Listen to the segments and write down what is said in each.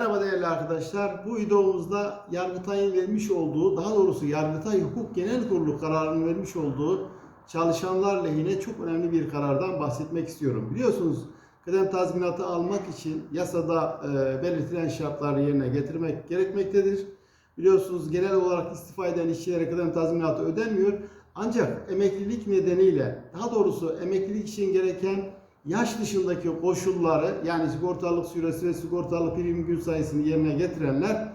Merhaba değerli arkadaşlar. Bu videomuzda Yargıtay'ın vermiş olduğu, daha doğrusu Yargıtay Hukuk Genel Kurulu kararının vermiş olduğu çalışanlar lehine çok önemli bir karardan bahsetmek istiyorum. Biliyorsunuz kıdem tazminatı almak için yasada e, belirtilen şartları yerine getirmek gerekmektedir. Biliyorsunuz genel olarak istifa eden işçilere kıdem tazminatı ödenmiyor. Ancak emeklilik nedeniyle, daha doğrusu emeklilik için gereken yaş dışındaki koşulları yani sigortalık süresi ve sigortalı prim gün sayısını yerine getirenler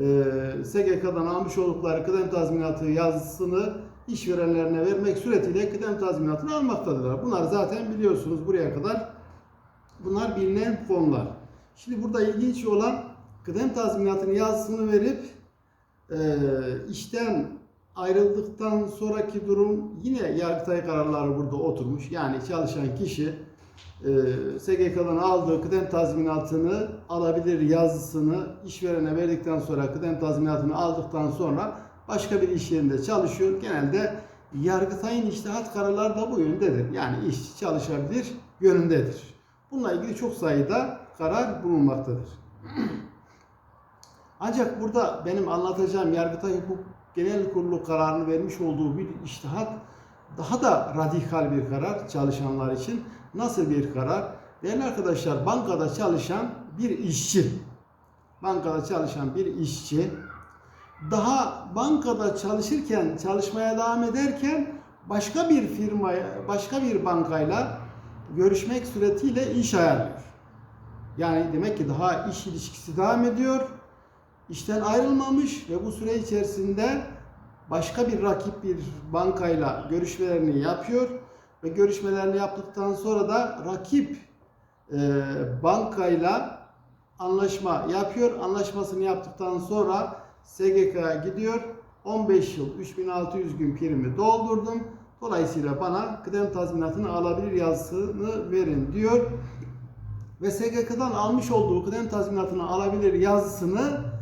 e, SGK'dan almış oldukları kıdem tazminatı yazısını işverenlerine vermek suretiyle kıdem tazminatını almaktadırlar. Bunlar zaten biliyorsunuz buraya kadar bunlar bilinen konular. Şimdi burada ilginç olan kıdem tazminatının yazısını verip e, işten ayrıldıktan sonraki durum yine Yargıtay kararları burada oturmuş. Yani çalışan kişi e, SGK'dan aldığı kıdem tazminatını alabilir yazısını işverene verdikten sonra kıdem tazminatını aldıktan sonra başka bir iş yerinde çalışıyor. Genelde Yargıtay'ın iştihat kararları da bu yöndedir. Yani işçi çalışabilir yönündedir. Bununla ilgili çok sayıda karar bulunmaktadır. Ancak burada benim anlatacağım Yargıtay Hukuk Genel Kurulu kararını vermiş olduğu bir iştihat daha da radikal bir karar çalışanlar için. Nasıl bir karar? Değerli arkadaşlar bankada çalışan bir işçi, bankada çalışan bir işçi daha bankada çalışırken, çalışmaya devam ederken başka bir firmaya, başka bir bankayla görüşmek suretiyle iş ayarlıyor. Yani demek ki daha iş ilişkisi devam ediyor. İşten ayrılmamış ve bu süre içerisinde başka bir rakip bir bankayla görüşmelerini yapıyor ve görüşmelerini yaptıktan sonra da rakip e, bankayla anlaşma yapıyor. Anlaşmasını yaptıktan sonra SGK'ya gidiyor. 15 yıl 3600 gün primi doldurdum. Dolayısıyla bana kıdem tazminatını alabilir yazısını verin diyor. Ve SGK'dan almış olduğu kıdem tazminatını alabilir yazısını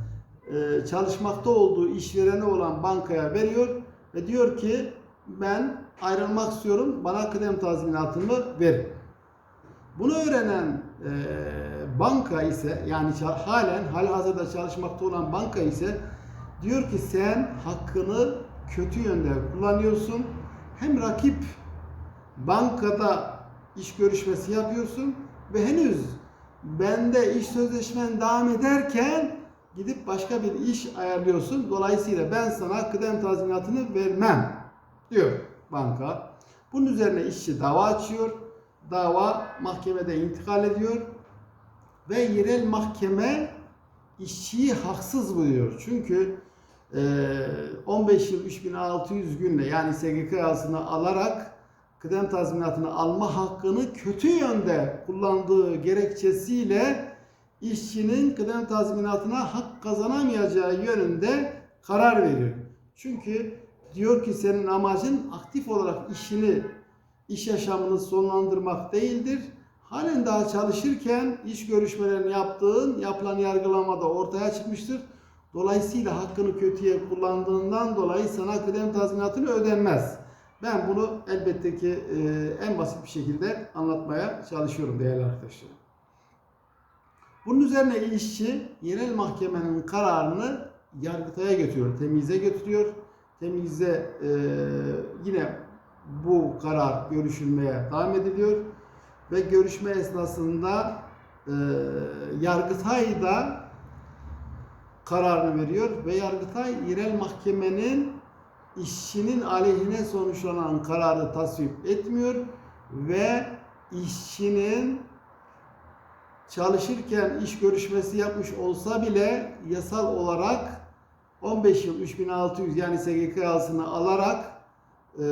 e, çalışmakta olduğu işvereni olan bankaya veriyor ve diyor ki ben ayrılmak istiyorum bana kıdem tazminatımı ver. Bunu öğrenen e, banka ise yani halen halihazırda çalışmakta olan banka ise diyor ki sen hakkını kötü yönde kullanıyorsun. Hem rakip bankada iş görüşmesi yapıyorsun ve henüz bende iş sözleşmen devam ederken gidip başka bir iş ayarlıyorsun. Dolayısıyla ben sana kıdem tazminatını vermem diyor banka. Bunun üzerine işçi dava açıyor. Dava mahkemede intikal ediyor. Ve yerel mahkeme işçiyi haksız buluyor. Çünkü e, 15 yıl 3600 günle yani SGK yazısını alarak kıdem tazminatını alma hakkını kötü yönde kullandığı gerekçesiyle işçinin kıdem tazminatına hak kazanamayacağı yönünde karar veriyor. Çünkü diyor ki senin amacın aktif olarak işini, iş yaşamını sonlandırmak değildir. Halen daha çalışırken iş görüşmelerini yaptığın, yapılan yargılamada ortaya çıkmıştır. Dolayısıyla hakkını kötüye kullandığından dolayı sana kıdem tazminatını ödenmez. Ben bunu elbette ki en basit bir şekilde anlatmaya çalışıyorum değerli arkadaşlar. Bunun üzerine işçi yerel mahkemenin kararını Yargıtay'a götürüyor, temize götürüyor. Temizde e, yine bu karar görüşülmeye devam ediliyor ve görüşme esnasında e, Yargıtay da kararını veriyor ve Yargıtay yerel mahkemenin işçinin aleyhine sonuçlanan kararı tasvip etmiyor ve işçinin çalışırken iş görüşmesi yapmış olsa bile yasal olarak 15 yıl 3600 yani SGK alarak e,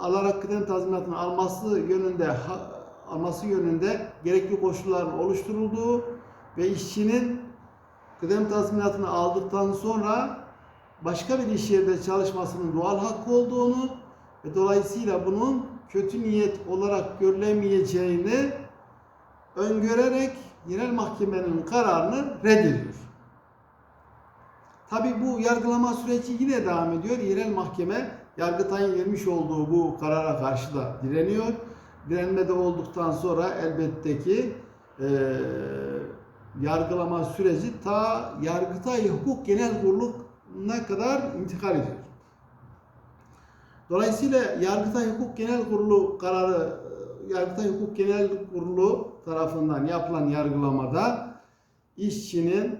alarak kıdem tazminatını alması yönünde ha- alması yönünde gerekli koşulların oluşturulduğu ve işçinin kıdem tazminatını aldıktan sonra başka bir iş yerinde çalışmasının doğal hakkı olduğunu ve dolayısıyla bunun kötü niyet olarak görülemeyeceğini öngörerek yerel mahkemenin kararını reddediyor. Tabi bu yargılama süreci yine devam ediyor. Yerel mahkeme Yargıtay'ın vermiş olduğu bu karara karşı da direniyor. Direnmede olduktan sonra elbette ki eee yargılama süreci ta Yargıtay Hukuk Genel Kurulu'na kadar intikal ediyor. Dolayısıyla Yargıtay Hukuk Genel Kurulu kararı Yargıtay Hukuk Genel Kurulu tarafından yapılan yargılamada işçinin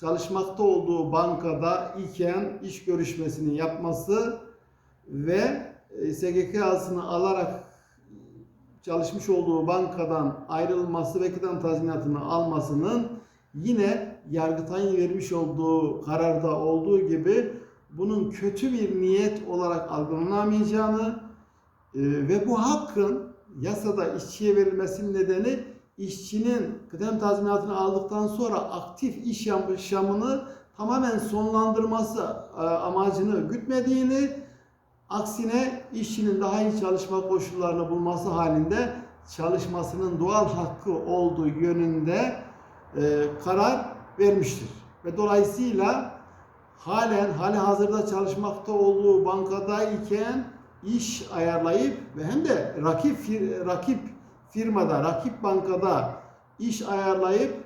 çalışmakta olduğu bankada iken iş görüşmesini yapması ve e, SGK'sını alarak çalışmış olduğu bankadan ayrılması ve kıdem tazminatını almasının yine Yargıtay'ın vermiş olduğu kararda olduğu gibi bunun kötü bir niyet olarak algılanamayacağını ve bu hakkın yasada işçiye verilmesinin nedeni işçinin kıdem tazminatını aldıktan sonra aktif iş yaşamını tamamen sonlandırması e, amacını gütmediğini aksine işçinin daha iyi çalışma koşullarını bulması halinde çalışmasının doğal hakkı olduğu yönünde e, karar vermiştir. Ve dolayısıyla halen hali hazırda çalışmakta olduğu bankadayken iş ayarlayıp ve hem de rakip fir- rakip firmada, rakip bankada iş ayarlayıp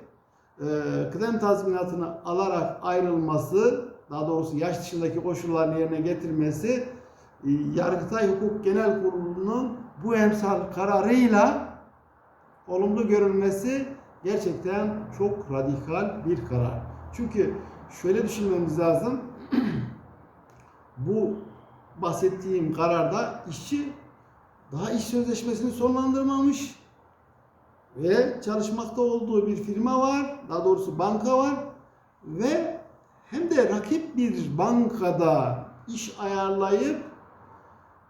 e, kıdem tazminatını alarak ayrılması, daha doğrusu yaş dışındaki koşullarını yerine getirmesi e, Yargıtay Hukuk Genel Kurulu'nun bu emsal kararıyla olumlu görülmesi gerçekten çok radikal bir karar. Çünkü şöyle düşünmemiz lazım. bu bahsettiğim kararda işçi daha iş sözleşmesini sonlandırmamış ve çalışmakta olduğu bir firma var, daha doğrusu banka var ve hem de rakip bir bankada iş ayarlayıp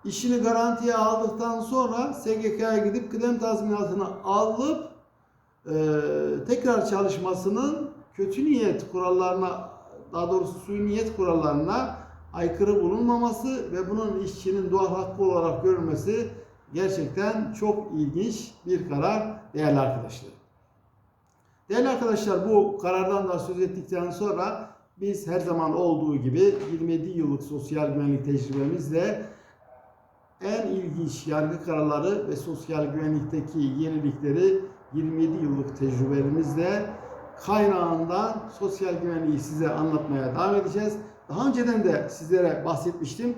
işini garantiye aldıktan sonra SGK'ya gidip kıdem tazminatını alıp e, tekrar çalışmasının kötü niyet kurallarına daha doğrusu suyu niyet kurallarına aykırı bulunmaması ve bunun işçinin doğal hakkı olarak görülmesi gerçekten çok ilginç bir karar değerli arkadaşlar. Değerli arkadaşlar bu karardan da söz ettikten sonra biz her zaman olduğu gibi 27 yıllık sosyal güvenlik tecrübemizle en ilginç yargı kararları ve sosyal güvenlikteki yenilikleri 27 yıllık tecrübelerimizle kaynağından sosyal güvenliği size anlatmaya devam edeceğiz. Daha önceden de sizlere bahsetmiştim.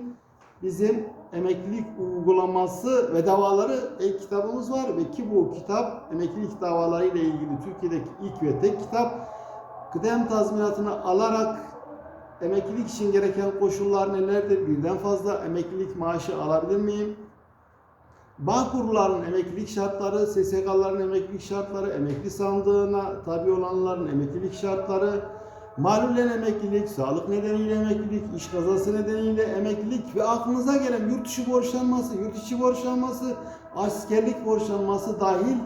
Bizim emeklilik uygulaması ve davaları el kitabımız var ve ki bu kitap emeklilik davaları ile ilgili Türkiye'deki ilk ve tek kitap. Kıdem tazminatını alarak emeklilik için gereken koşullar nelerdir? Birden fazla emeklilik maaşı alabilir miyim? Bağkurların emeklilik şartları, SSK'ların emeklilik şartları, emekli sandığına tabi olanların emeklilik şartları, malulen emeklilik, sağlık nedeniyle emeklilik, iş kazası nedeniyle emeklilik ve aklınıza gelen yurt dışı borçlanması, yurt içi borçlanması, askerlik borçlanması dahil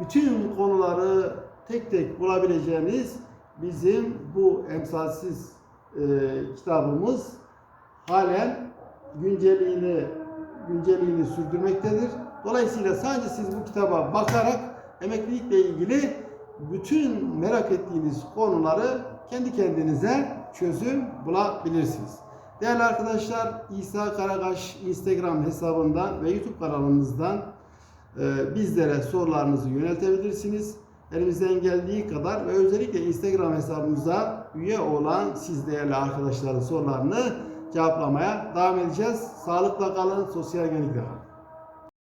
bütün konuları tek tek bulabileceğiniz bizim bu emsalsiz e, kitabımız halen güncelliğini güncelliğini sürdürmektedir. Dolayısıyla sadece siz bu kitaba bakarak emeklilikle ilgili bütün merak ettiğiniz konuları kendi kendinize çözüm bulabilirsiniz. Değerli arkadaşlar İsa Karakaş Instagram hesabından ve YouTube kanalımızdan e, bizlere sorularınızı yöneltebilirsiniz. Elimizden geldiği kadar ve özellikle Instagram hesabımıza üye olan siz değerli arkadaşların sorularını cevaplamaya devam edeceğiz. Sağlıkla kalın, sosyal güvenlikle kalın.